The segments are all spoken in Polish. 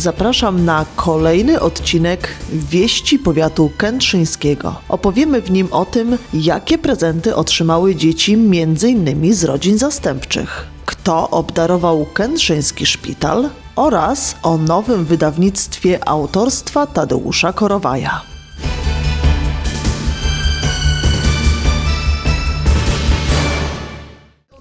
Zapraszam na kolejny odcinek Wieści Powiatu Kętrzyńskiego. Opowiemy w nim o tym, jakie prezenty otrzymały dzieci m.in. z rodzin zastępczych, kto obdarował Kętrzyński Szpital oraz o nowym wydawnictwie autorstwa Tadeusza Korowaja.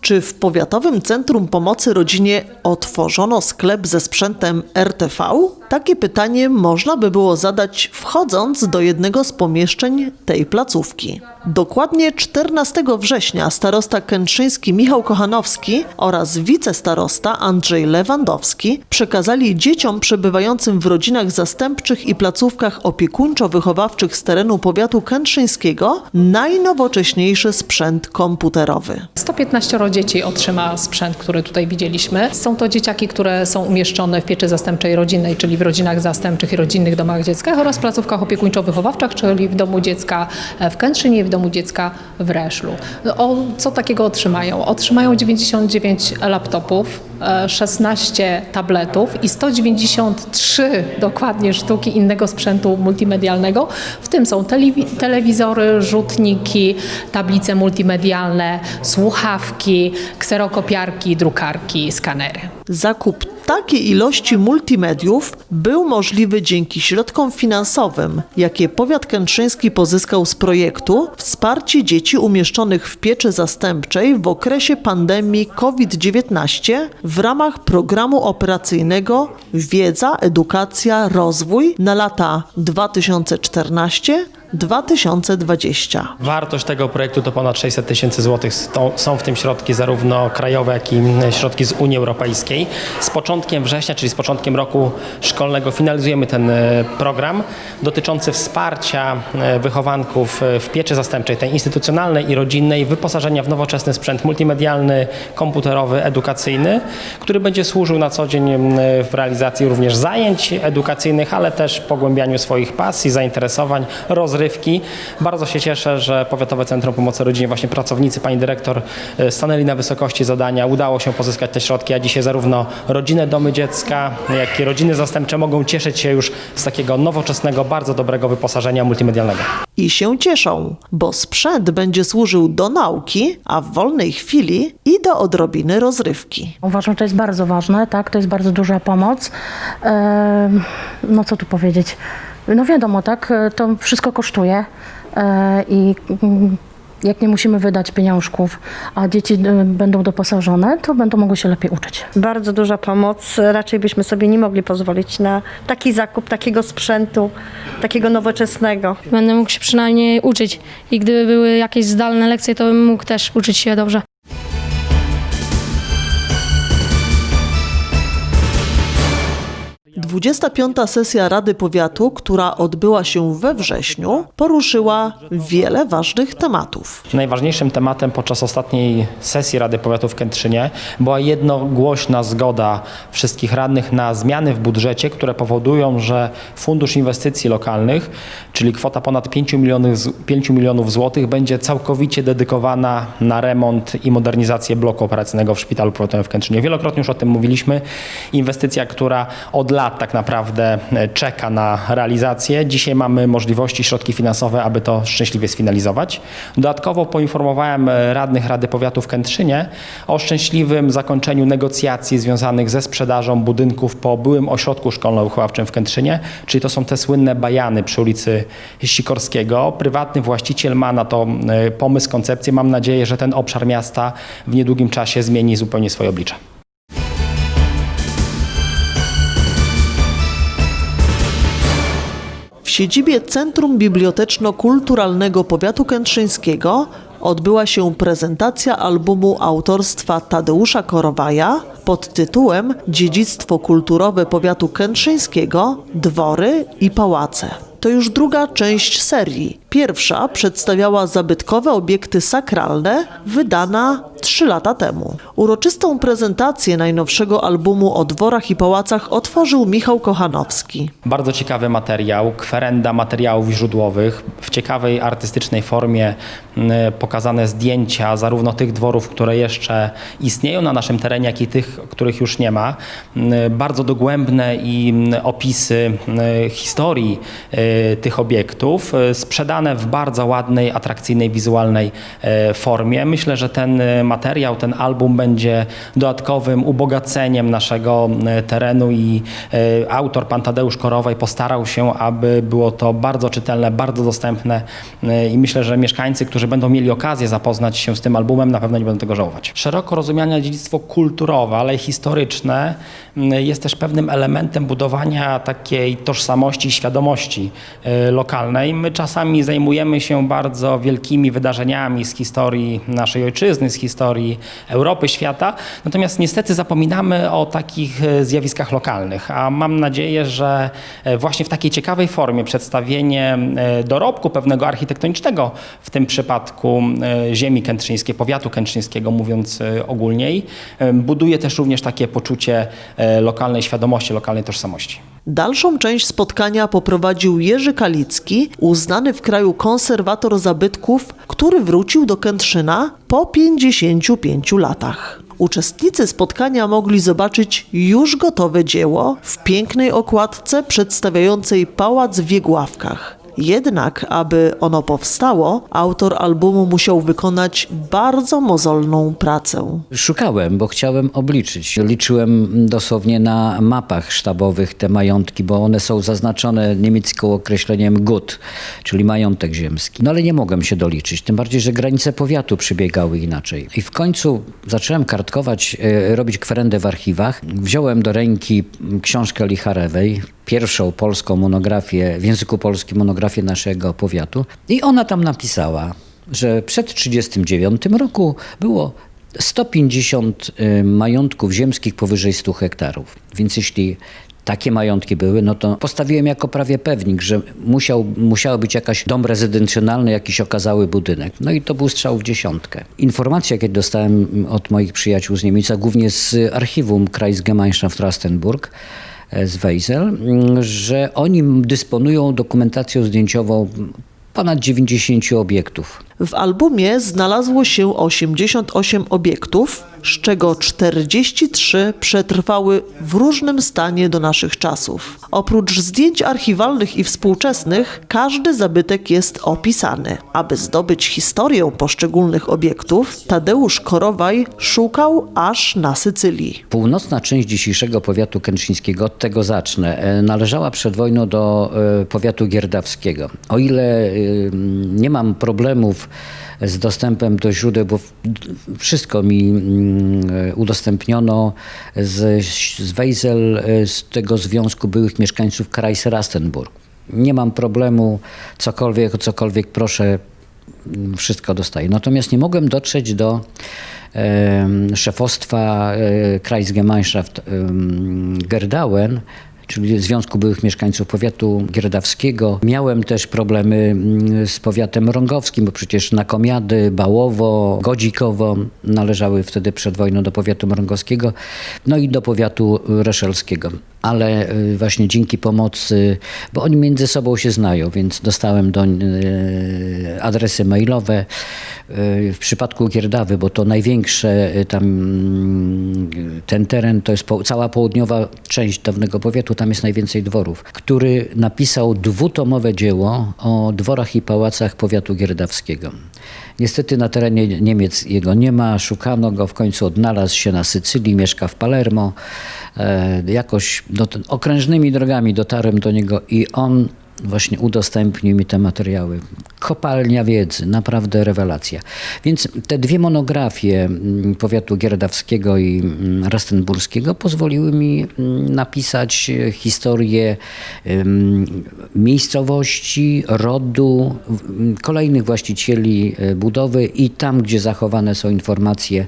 Czy w Powiatowym Centrum Pomocy Rodzinie otworzono sklep ze sprzętem RTV? Takie pytanie można by było zadać wchodząc do jednego z pomieszczeń tej placówki. Dokładnie 14 września starosta kętrzyński Michał Kochanowski oraz wicestarosta Andrzej Lewandowski przekazali dzieciom przebywającym w rodzinach zastępczych i placówkach opiekuńczo-wychowawczych z terenu powiatu kętrzyńskiego najnowocześniejszy sprzęt komputerowy. 115 dzieci otrzyma sprzęt, który tutaj widzieliśmy. Są to dzieciaki, które są umieszczone w pieczy zastępczej rodzinnej, czyli w rodzinach zastępczych i rodzinnych domach dziecka oraz placówkach opiekuńczo-wychowawczych, czyli w domu dziecka w Kętrzynie i w domu dziecka w Reszlu. O, co takiego otrzymają? Otrzymają 99 laptopów, 16 tabletów i 193 dokładnie sztuki innego sprzętu multimedialnego. W tym są telewi- telewizory, rzutniki, tablice multimedialne, słuchawki, kserokopiarki, drukarki, skanery. Zakup takiej ilości multimediów był możliwy dzięki środkom finansowym, jakie powiat kętrzyński pozyskał z projektu Wsparcie dzieci umieszczonych w pieczy zastępczej w okresie pandemii COVID-19 w ramach programu operacyjnego Wiedza, Edukacja, Rozwój na lata 2014-2020. Wartość tego projektu to ponad 600 tysięcy złotych. Są w tym środki zarówno krajowe, jak i środki z Unii Europejskiej. Z początkiem września, czyli z początkiem roku szkolnego finalizujemy ten e, program dotyczący wsparcia e, wychowanków e, w pieczy zastępczej, tej instytucjonalnej i rodzinnej, wyposażenia w nowoczesny sprzęt multimedialny, komputerowy, edukacyjny, który będzie służył na co dzień w realizacji również zajęć edukacyjnych, ale też pogłębianiu swoich pasji, zainteresowań, rozrywki. Bardzo się cieszę, że Powiatowe Centrum Pomocy Rodzinie, właśnie pracownicy, pani dyrektor e, stanęli na wysokości zadania. Udało się pozyskać te środki, a dzisiaj zarówno rodzinne domy dziecka, jak i rodziny zastępcze mogą cieszyć się już z takiego nowoczesnego, bardzo dobrego wyposażenia multimedialnego. I się cieszą, bo sprzęt będzie służył do nauki, a w wolnej chwili i do odrobiny rozrywki. Uważam, że to jest bardzo ważne, tak? To jest bardzo duża pomoc. Em, No co tu powiedzieć? No wiadomo, tak? e, To wszystko kosztuje e, i mm, jak nie musimy wydać pieniążków, a dzieci e, będą doposażone, to będą mogły się lepiej uczyć. Bardzo duża pomoc. Raczej byśmy sobie nie mogli pozwolić na taki zakup takiego sprzętu, takiego nowoczesnego. Będę mógł się przynajmniej uczyć i gdyby były jakieś zdalne lekcje, to bym mógł też uczyć się dobrze. 25. sesja Rady Powiatu, która odbyła się we wrześniu, poruszyła wiele ważnych tematów. Najważniejszym tematem podczas ostatniej sesji Rady Powiatu w Kętrzynie była jednogłośna zgoda wszystkich radnych na zmiany w budżecie, które powodują, że Fundusz Inwestycji Lokalnych, czyli kwota ponad 5 milionów, z- 5 milionów złotych, będzie całkowicie dedykowana na remont i modernizację bloku operacyjnego w Szpitalu Powiatowym w Kętrzynie. Wielokrotnie już o tym mówiliśmy. Inwestycja, która od lat tak naprawdę e, czeka na realizację. Dzisiaj mamy możliwości, środki finansowe, aby to szczęśliwie sfinalizować. Dodatkowo poinformowałem e, radnych Rady Powiatu w Kętrzynie o szczęśliwym zakończeniu negocjacji związanych ze sprzedażą budynków po byłym ośrodku szkolno-wychowawczym w Kętrzynie, czyli to są te słynne bajany przy ulicy Sikorskiego. Prywatny właściciel ma na to e, pomysł, koncepcję. Mam nadzieję, że ten obszar miasta w niedługim czasie zmieni zupełnie swoje oblicze. Siedzibie Centrum Biblioteczno-Kulturalnego Powiatu Kętrzyńskiego odbyła się prezentacja albumu autorstwa Tadeusza Korowaja pod tytułem Dziedzictwo kulturowe powiatu kętrzyńskiego, dwory i pałace. To już druga część serii. Pierwsza przedstawiała zabytkowe obiekty sakralne, wydana trzy lata temu. Uroczystą prezentację najnowszego albumu o dworach i pałacach otworzył Michał Kochanowski. Bardzo ciekawy materiał, kwerenda materiałów źródłowych, w ciekawej artystycznej formie m, pokazane zdjęcia zarówno tych dworów, które jeszcze istnieją na naszym terenie, jak i tych, których już nie ma. M, Bardzo dogłębne i m, opisy historii e, tych obiektów, e, sprzedane w bardzo ładnej, atrakcyjnej, wizualnej e, formie. Myślę, że ten e, materiał, ten album będzie dodatkowym ubogaceniem naszego e, terenu i e, autor, pan Tadeusz Korowaj, postarał się, aby było to bardzo czytelne, bardzo dostępne e, i myślę, że mieszkańcy, którzy będą mieli okazję zapoznać się z tym albumem, na pewno nie będą tego żałować. Szeroko rozumiane dziedzictwo kulturowe, ale i historyczne jest też pewnym elementem budowania takiej tożsamości świadomości e, lokalnej. My czasami zajmujemy się bardzo wielkimi wydarzeniami z historii naszej ojczyzny, z historii Europy, świata, natomiast niestety zapominamy o takich e, zjawiskach lokalnych, a mam nadzieję, że e, właśnie w takiej ciekawej formie przedstawienie dorobku pewnego architektonicznego, w tym przypadku ziemi kętrzyńskiej, powiatu kętrzyńskiego mówiąc ogólniej, buduje też również takie poczucie lokalnej świadomości, lokalnej tożsamości. Dalszą część spotkania poprowadził Jerzy Kalicki, uznany w kraju konserwator zabytków, który wrócił do Kętrzyna po 55 latach. Uczestnicy spotkania mogli zobaczyć już gotowe dzieło w pięknej okładce przedstawiającej pałac w Wiegławkach. Jednak, aby ono powstało, autor albumu musiał wykonać bardzo mozolną pracę. Szukałem, bo chciałem obliczyć. Liczyłem dosłownie na mapach sztabowych te majątki, bo one są zaznaczone niemieckim określeniem Gut, czyli majątek ziemski. No ale nie mogłem się doliczyć, tym bardziej, że granice powiatu przebiegały inaczej. I w końcu zacząłem kartkować, e, robić kwerendę w archiwach. Wziąłem do ręki książkę Licharewej, pierwszą polską monografię, w języku polskim monografię naszego powiatu. I ona tam napisała, że przed 1939 roku było 150 y, majątków ziemskich powyżej 100 hektarów. Więc jeśli takie majątki były, no to postawiłem jako prawie pewnik, że musiał, musiał być jakaś dom rezydencjonalny, jakiś okazały budynek. No i to był strzał w dziesiątkę. Informacje, jakie dostałem od moich przyjaciół z Niemiec, a głównie z archiwum Kreisgemeinschaft Rastenburg, z Weisel, że oni dysponują dokumentacją zdjęciową ponad 90 obiektów. W albumie znalazło się 88 obiektów, z czego 43 przetrwały w różnym stanie do naszych czasów. Oprócz zdjęć archiwalnych i współczesnych, każdy zabytek jest opisany. Aby zdobyć historię poszczególnych obiektów, Tadeusz Korowaj szukał aż na Sycylii. Północna część dzisiejszego powiatu kętrzyńskiego, od tego zacznę, e, należała przed wojną do e, powiatu gierdawskiego. O ile e, nie mam problemów z dostępem do źródeł, bo wszystko mi udostępniono z, z e, z tego związku byłych mieszkańców Kreis Rastenburg. Nie mam problemu, cokolwiek, o cokolwiek proszę, mm, wszystko dostaję. Natomiast nie mogłem dotrzeć do szefostwa e, Kreisgemeinschaft em, Gerdauen, czyli Związku Byłych Mieszkańców Powiatu Gierdawskiego. Miałem też problemy mm, z powiatem rągowskim, bo przecież Nakomiady, Bałowo, Godzikowo należały wtedy przed wojną do powiatu mrągowskiego, no i do powiatu reszelskiego. Ale y, właśnie dzięki pomocy, bo oni między sobą się znają, więc dostałem do y, adresy mailowe. Y, W przypadku Gierdawy, bo to największe tam ten teren, to jest cała południowa część dawnego powiatu, tam jest najwięcej dworów, który napisał dwutomowe dzieło o dworach i pałacach powiatu gierdawskiego. Niestety na terenie Niemiec jego nie ma, szukano go, w końcu odnalazł się na Sycylii, mieszka w Palermo. E, jakoś no, to okrężnymi drogami dotarłem do niego i on właśnie udostępnił mi te materiały. Kopalnia wiedzy, naprawdę rewelacja. Więc te dwie monografie mm, powiatu gierdawskiego i mm, rastenburskiego pozwoliły mi mm, napisać historię miejscowości, rodu, kolejnych właścicieli e, budowy i tam, gdzie zachowane są informacje,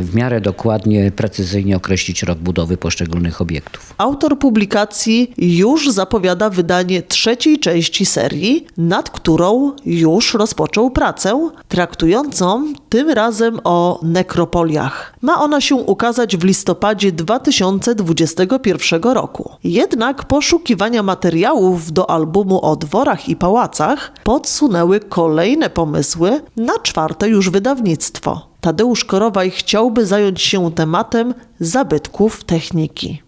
w miarę dokładnie, precyzyjnie określić rok budowy poszczególnych obiektów. Autor publikacji już zapowiada wydanie trzeciej części serii, nad którą już rozpoczął pracę, traktującą tym razem o nekropoliach. Ma ona się ukazać w listopadzie 2021 roku. Jednak poszukiwania materiałów do albumu o dworach i pałacach podsunęły kolejne pomysły na czwarte już wydawnictwo. Tadeusz Korowaj chciałby zająć się tematem zabytków techniki.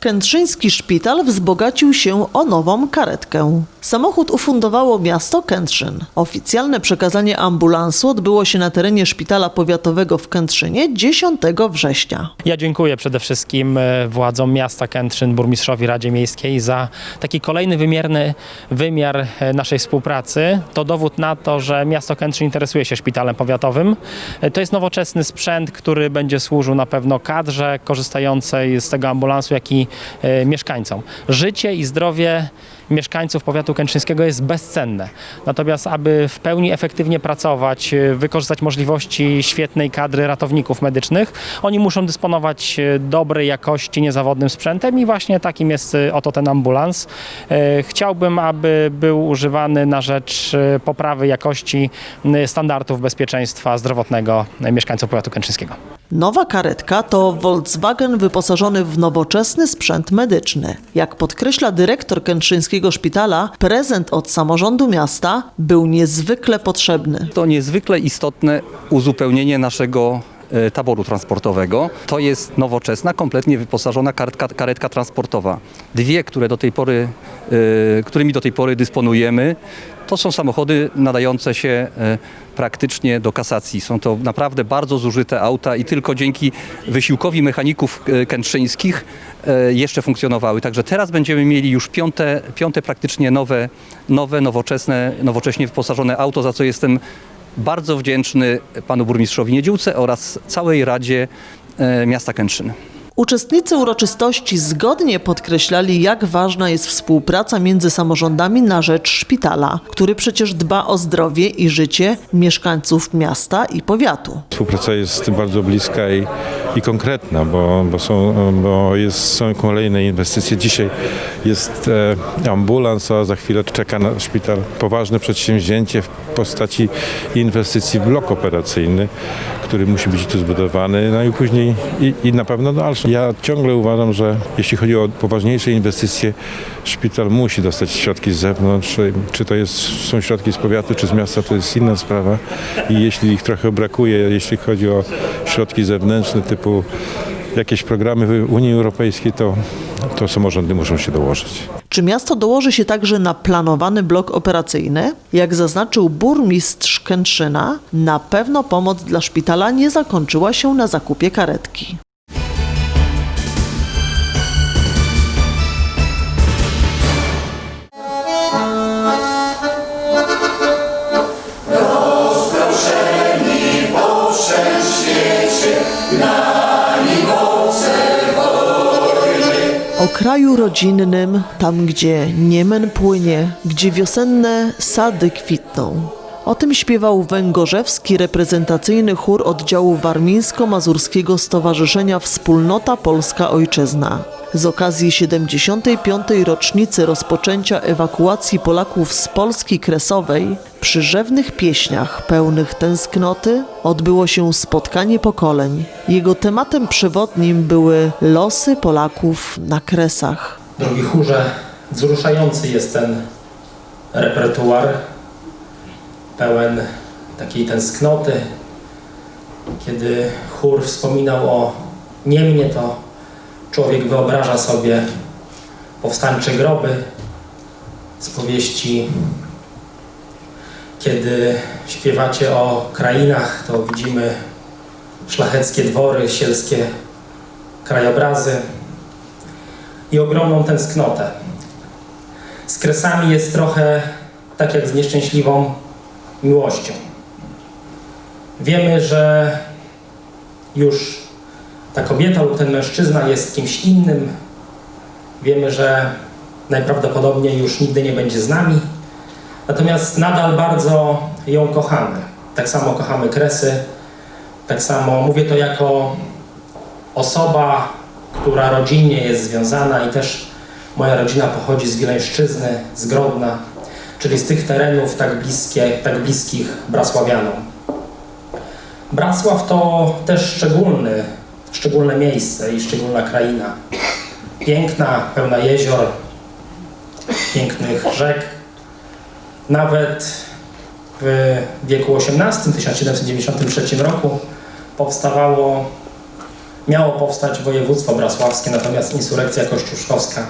Kętrzyński szpital wzbogacił się o nową karetkę. Samochód ufundowało miasto Kętrzyn. Oficjalne przekazanie ambulansu odbyło się na terenie szpitala powiatowego w Kętrzynie 10 września. Ja dziękuję przede wszystkim e, władzom miasta Kętrzyn, burmistrzowi Radzie Miejskiej za taki kolejny wymierny wymiar e, naszej współpracy. To dowód na to, że miasto Kętrzyn interesuje się szpitalem powiatowym. E, To jest nowoczesny sprzęt, który będzie służył na pewno kadrze korzystającej z tego ambulansu, jak i e, mieszkańcom. Życie i zdrowie mieszkańców powiatu kętrzyńskiego jest bezcenne. Natomiast aby w pełni efektywnie pracować, e, wykorzystać możliwości świetnej kadry ratowników medycznych, oni muszą dysponować e, dobrej jakości, niezawodnym sprzętem i właśnie takim jest oto ten ambulans. Chciałbym, aby był używany na rzecz poprawy jakości standardów bezpieczeństwa zdrowotnego mieszkańców powiatu kętrzyńskiego. Nowa karetka to Volkswagen wyposażony w nowoczesny sprzęt medyczny. Jak podkreśla dyrektor Kętrzyńskiego Szpitala, prezent od samorządu miasta był niezwykle potrzebny. To niezwykle istotne uzupełnienie naszego e, taboru transportowego. To jest nowoczesna, kompletnie wyposażona karetka, karetka transportowa. Dwie, które do tej pory, którymi do tej pory dysponujemy, to są samochody nadające się e, praktycznie do kasacji. Są to naprawdę bardzo zużyte auta i tylko dzięki wysiłkowi mechaników e, kętrzyńskich jeszcze funkcjonowały. Także teraz będziemy mieli już piąte, piąte praktycznie nowe, nowe nowoczesne, nowocześnie wyposażone auto, za co jestem bardzo wdzięczny panu burmistrzowi Niedziłce oraz całej Radzie Miasta Kętrzyn. Uczestnicy uroczystości zgodnie podkreślali, jak ważna jest współpraca między samorządami na rzecz szpitala, który przecież dba o zdrowie i życie mieszkańców miasta i powiatu. Współpraca jest bardzo bliska i, i konkretna, bo, bo, są, bo jest, są kolejne inwestycje. Dzisiaj jest e, ambulans, a za chwilę czeka na szpital poważne przedsięwzięcie w postaci inwestycji w blok operacyjny, który musi być tu zbudowany, no i później i, i na pewno dalsze. Ja ciągle uważam, że jeśli chodzi o poważniejsze inwestycje, szpital musi dostać środki z zewnątrz. Czy to jest, są środki z powiatu, czy z miasta, to jest inna sprawa. I jeśli ich trochę brakuje, jeśli chodzi o środki zewnętrzne typu jakieś programy Unii Europejskiej, to, to samorządy muszą się dołożyć. Czy miasto dołoży się także na planowany blok operacyjny? Jak zaznaczył burmistrz Kętrzyna, na pewno pomoc dla szpitala nie zakończyła się na zakupie karetki. O kraju rodzinnym, tam gdzie niemen płynie, gdzie wiosenne sady kwitną. O tym śpiewał węgorzewski reprezentacyjny chór oddziału Warmińsko-Mazurskiego Stowarzyszenia Wspólnota Polska Ojczyzna. Z okazji 75. rocznicy rozpoczęcia ewakuacji Polaków z Polski Kresowej przy rzewnych pieśniach pełnych tęsknoty odbyło się spotkanie pokoleń. Jego tematem przewodnim były losy Polaków na Kresach. Drogi chórze, wzruszający jest ten repertuar, pełen takiej tęsknoty. Kiedy chór wspominał o Niemnie, to człowiek wyobraża sobie powstańcze groby z powieści. Kiedy śpiewacie o krainach, to widzimy szlacheckie dwory, sielskie krajobrazy i ogromną tęsknotę. Z kresami jest trochę tak jak z nieszczęśliwą miłością. Wiemy, że już ta kobieta lub ten mężczyzna jest kimś innym. Wiemy, że najprawdopodobniej już nigdy nie będzie z nami. Natomiast nadal bardzo ją kochamy. Tak samo kochamy kresy. Tak samo mówię to jako osoba która rodzinnie jest związana i też moja rodzina pochodzi z Wileńszczyzny, z Grodna, czyli z tych terenów tak, bliskie, tak bliskich Brasławianom. Brasław to też szczególny, szczególne miejsce i szczególna kraina. Piękna, pełna jezior, pięknych rzek. Nawet w wieku XVIII, 1793 roku powstawało, miało powstać województwo brasławskie, natomiast insurekcja kościuszkowska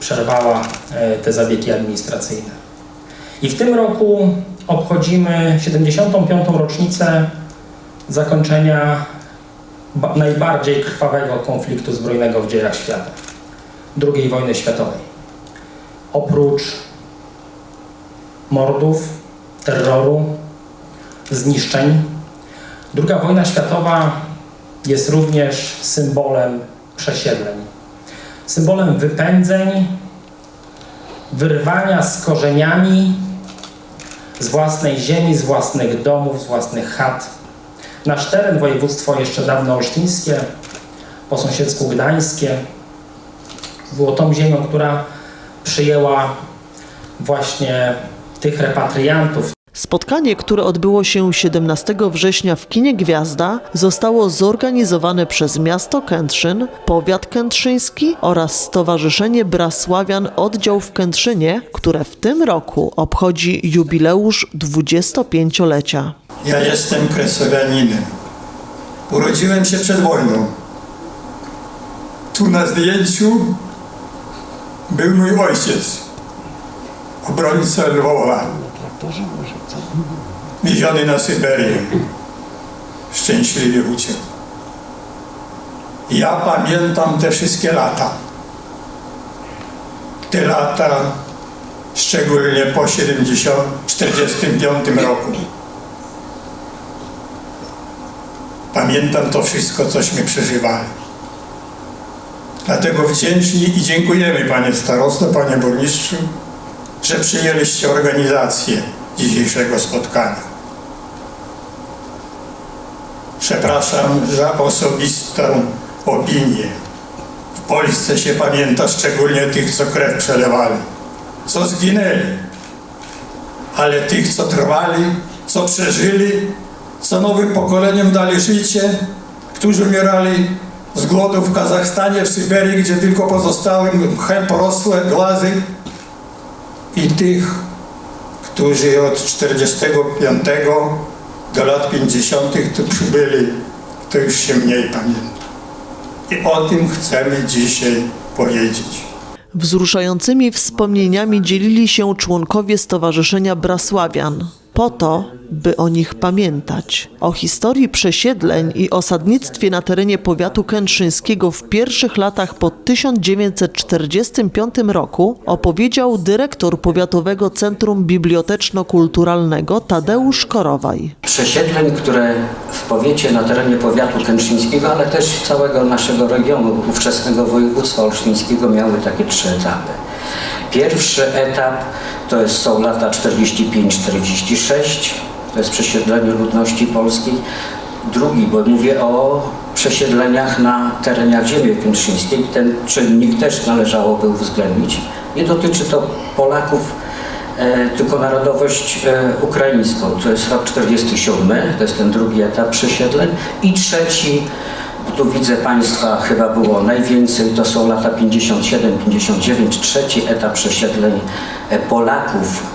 przerwała e, te zabiegi administracyjne. I w tym roku obchodzimy 75. rocznicę zakończenia najbardziej krwawego konfliktu zbrojnego w dziejach świata II wojny światowej. Oprócz mordów, terroru, zniszczeń, II wojna światowa jest również symbolem przesiedleń, symbolem wypędzeń, wyrwania z korzeniami z własnej ziemi, z własnych domów, z własnych chat. Nasz teren, województwo jeszcze dawno olsztyńskie, po sąsiedzku gdańskie, było tą ziemią, która przyjęła właśnie tych repatriantów, Spotkanie, które odbyło się 17 września w kinie Gwiazda, zostało zorganizowane przez miasto Kętrzyn, powiat kętrzyński oraz Stowarzyszenie Brasławian Oddział w Kętrzynie, które w tym roku obchodzi jubileusz 25-lecia. Ja jestem kresowianinem. Urodziłem się przed wojną. Tu na zdjęciu był mój ojciec, obrońca Lwowa, wieziony na Syberię. Szczęśliwie uciekł. Ja pamiętam te wszystkie lata. Te lata, szczególnie po 70, 45 roku. Pamiętam to wszystko, cośmy przeżywali. Dlatego wdzięczni i dziękujemy Panie Starosto, Panie Burmistrzu, że przyjęliście organizację dzisiejszego spotkania. Przepraszam za osobistą opinię. W Polsce się pamięta szczególnie tych, co krew przelewali, co zginęli, ale tych, co trwali, co przeżyli, co nowym pokoleniom dali życie, którzy umierali z głodu w Kazachstanie, w Syberii, gdzie tylko pozostały mchem porosłe glazy i tych, którzy od 45 do lat 50 tu przybyli, to już się mniej pamięta. I o tym chcemy dzisiaj powiedzieć. Wzruszającymi wspomnieniami dzielili się członkowie Stowarzyszenia Brasławian, po to, by o nich pamiętać. O historii przesiedleń i osadnictwie na terenie powiatu kętrzyńskiego w pierwszych latach po 1945 roku opowiedział dyrektor Powiatowego Centrum Biblioteczno-Kulturalnego Tadeusz Korowaj. przesiedleń, które w powiecie na terenie powiatu kętrzyńskiego, ale też całego naszego regionu, ówczesnego województwa olsztyńskiego miały takie trzy etapy. Pierwszy etap to jest, są lata 45-46, to jest przesiedlenie ludności polskiej. Drugi, bo mówię o przesiedleniach na tereniach ziemi kętrzyńskiej, ten czynnik też należałoby uwzględnić. Nie dotyczy to Polaków e, tylko narodowość e, ukraińską. To jest rok 47, to jest ten drugi etap przesiedleń. I trzeci, tu widzę Państwa chyba było najwięcej, to są lata 57-59, trzeci etap przesiedleń e, Polaków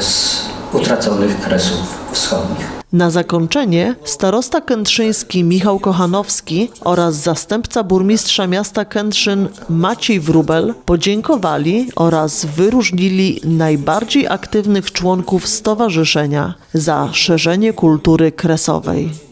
z utraconych kresów wschodnich. Na zakończenie starosta kętrzyński Michał Kochanowski oraz zastępca burmistrza miasta Kętrzyn Maciej Wrubel podziękowali oraz wyróżnili najbardziej aktywnych członków stowarzyszenia za szerzenie kultury kresowej.